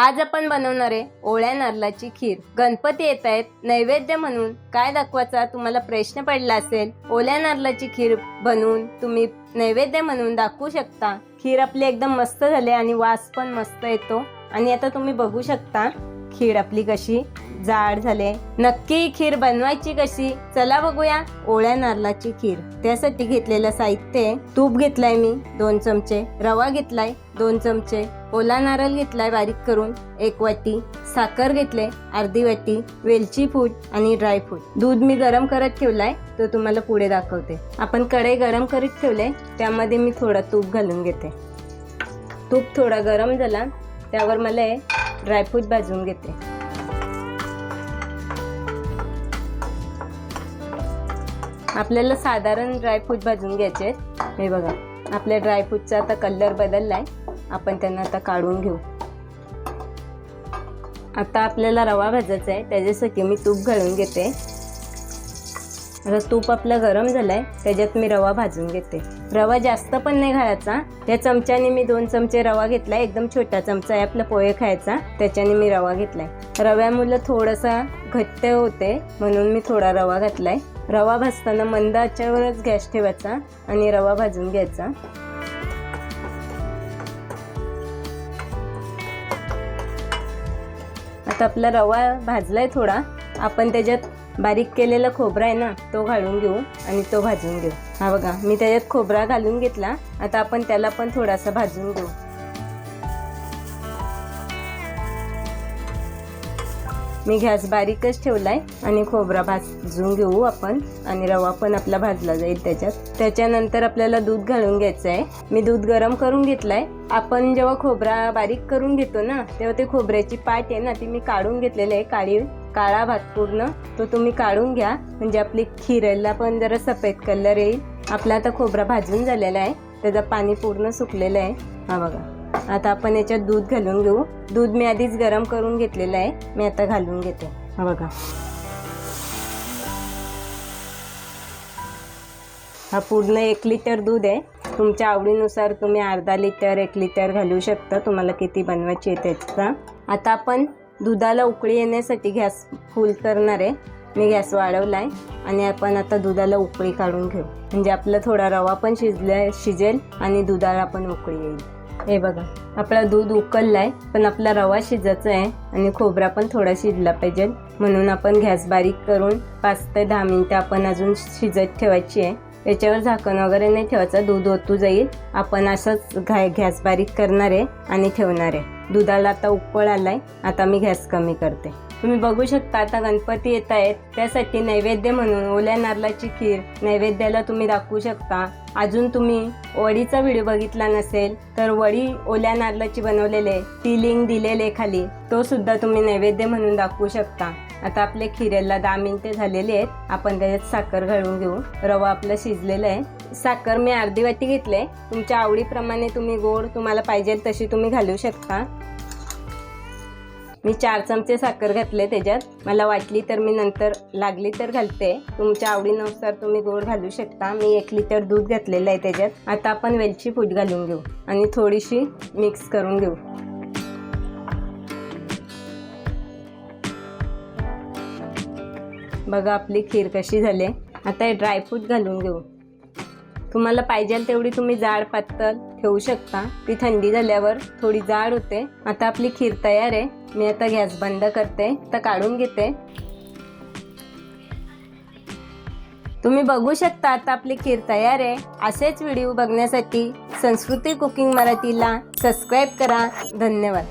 आज आपण बनवणार आहे ओळ्या नारळाची खीर. गणपती येत आहेत नैवेद्य म्हणून. काय दाखवायचा? तुम्हाला प्रश्न पडला असेल. ओल्या नारळाची खीर बनवून तुम्ही नैवेद्य म्हणून दाखवू शकता. खीर आपली एकदम मस्त झाली आणि वास पण मस्त येतो. आणि आता तुम्ही बघू शकता. खीर आपली कशी? जाड झाले. नक्की खीर बनवायची कशी? चला बघूया ओळ्या नारळाची खीर. त्यासाठी घेतलेलं साहित्य तूप घेतलाय मी दोन चमचे. रवा घेतलाय दोन चमचे. ओला नारळ घेतलाय बारीक करून. एक वाटी. साखर घेतले अर्धी वाटी. वेलची फूड आणि ड्रायफ्रूट दूध मी गरम करत ठेवलाय तो तुम्हाला पुढे दाखवते. आपण कढई गरम करीत ठेवले त्यामध्ये मी थोडा तूप घालून घेते. तूप थोडा गरम झाला त्यावर मला ड्रायफ्रूट भाजून घेते. आपल्याला साधारण ड्रायफ्रूट भाजून घ्यायचे आहेत. हे बघा आपल्या ड्रायफ्रूटचा आता कलर बदललाय. आपण त्यांना आता काढून घेऊ. आता आपल्याला रवा भाजायचा आहे. त्याच्यासाठी मी तूप घालून घेते. आता तूप आपलं गरम झालंय त्याच्यात मी रवा भाजून घेते. रवा जास्त पण नाही घालायचा. या चमच्याने मी दोन चमचे रवा घेतलाय एकदम छोटा चमचा आहे आपला पोहे खायचा त्याच्याने मी रवा घेतलाय. रव्यामुळं थोडासा घट्ट होते म्हणून मी थोडा रवा घातलाय. रवा भाजताना मंद गॅस ठेवायचा आणि रवा भाजून घ्यायचा. आता आपला रवा भाजलाय थोडा. आपण त्याच्यात बारीक केलेला खोबरा आहे ना तो घालून घेऊ आणि तो भाजून घेऊ. हा बघा मी त्याच्यात खोबरा घालून घेतला. आता आपण त्याला पण थोडासा भाजून घेऊ. मी गॅस बारीकच ठेवलाय आणि खोबरा भाजून घेऊ आपण. आणि रवा पण आपला भाजला जाईल त्याच्यात. त्याच्यानंतर आपल्याला दूध घालून घ्यायचं आहे मी दूध गरम करून घेतलाय. आपण जेव्हा खोबरा बारीक करून घेतो ना तेव्हा ते खोबऱ्याची पाट आहे ना ती मी काढून घेतलेली आहे काळी काळा भात पूर्ण तो तुम्ही काढून घ्या. म्हणजे आपली खिरेला पण जरा सफेद कलर येईल. आपला आता खोबरा भाजून झालेला आहे. त्याचं पाणी पूर्ण सुकलेलं आहे. हा बघा. आता आपण याच्यात दूध घालून घेऊ. दूध मी आधीच गरम करून घेतलेलं आहे. मी आता घालून घेते. हा बघा. हा पूर्ण एक लिटर दूध आहे. तुमच्या आवडीनुसार तुम्ही अर्धा लिटर एक लिटर घालू शकता. तुम्हाला किती बनवायची आहे त्याचा. आता आपण दुधाला उकळी येण्यासाठी गॅस फुल करणार आहे. मी गॅस वाढवला आहे आणि आपण आता दुधाला उकळी काढून घेऊ. म्हणजे आपला थोडा रवा पण शिजला शिजेल आणि दुधाला पण उकळी येईल. हे बघा आपला दूध उकळलाय पण आपला रवा शिजायचा आहे आणि खोबरा पण थोडा शिजला पाहिजे. म्हणून आपण गॅस बारीक करून पाच ते दहा मिनटं आपण अजून शिजत ठेवायची आहे. याच्यावर झाकण वगैरे नाही ठेवायचं दूध ओतू जाईल. आपण असंच घाय गॅस बारीक करणार आहे आणि ठेवणार आहे. दुधाला आता उकळ आलाय. आता मी गॅस कमी करते. तुम्ही बघू शकता आता गणपती येत आहेत. त्यासाठी नैवेद्य म्हणून ओल्या नारळाची खीर नैवेद्याला तुम्ही दाखवू शकता. अजून तुम्ही वडीचा व्हिडिओ बघितला नसेल तर वडी ओल्या नारळाची बनवलेले ती लिंक दिलेले खाली. तो सुद्धा तुम्ही नैवेद्य म्हणून दाखवू शकता. आता आपले खिरेला दहा मिनिटे झालेले आहेत. आपण त्याच्यात साखर घालून घेऊ. रवा आपला शिजलेला आहे. साखर मी अर्धी वाटी घेतले तुमच्या आवडीप्रमाणे तुम्ही गोड तुम्हाला पाहिजे तशी तुम्ही घालू शकता. मी चार चमचे साखर घातले त्याच्यात. मला वाटली तर मी नंतर लागली तर घालते. तुमच्या आवडीनुसार तुम्ही गोड घालू शकता. मी एक लिटर दूध घातलेलं आहे त्याच्यात. आता आपण वेलची फूट घालून घेऊ आणि थोडीशी मिक्स करून घेऊ. बघा आपली खीर कशी झाली आता हे ड्रायफ्रूट घालून घेऊ. तुम्हाला पाहिजे तेवढी तुम्ही जाड पातळ ठेवू शकता. ती थंडी झाल्यावर थोडी जाड होते. आता आपली खीर तयार आहे. मी आता गॅस बंद करते. आता काढून घेते. तुम्ही बघू शकता आता आपली खीर तयार आहे. असेच व्हिडिओ बघण्यासाठी संस्कृती कुकिंग मराठीला सबस्क्राईब करा. धन्यवाद.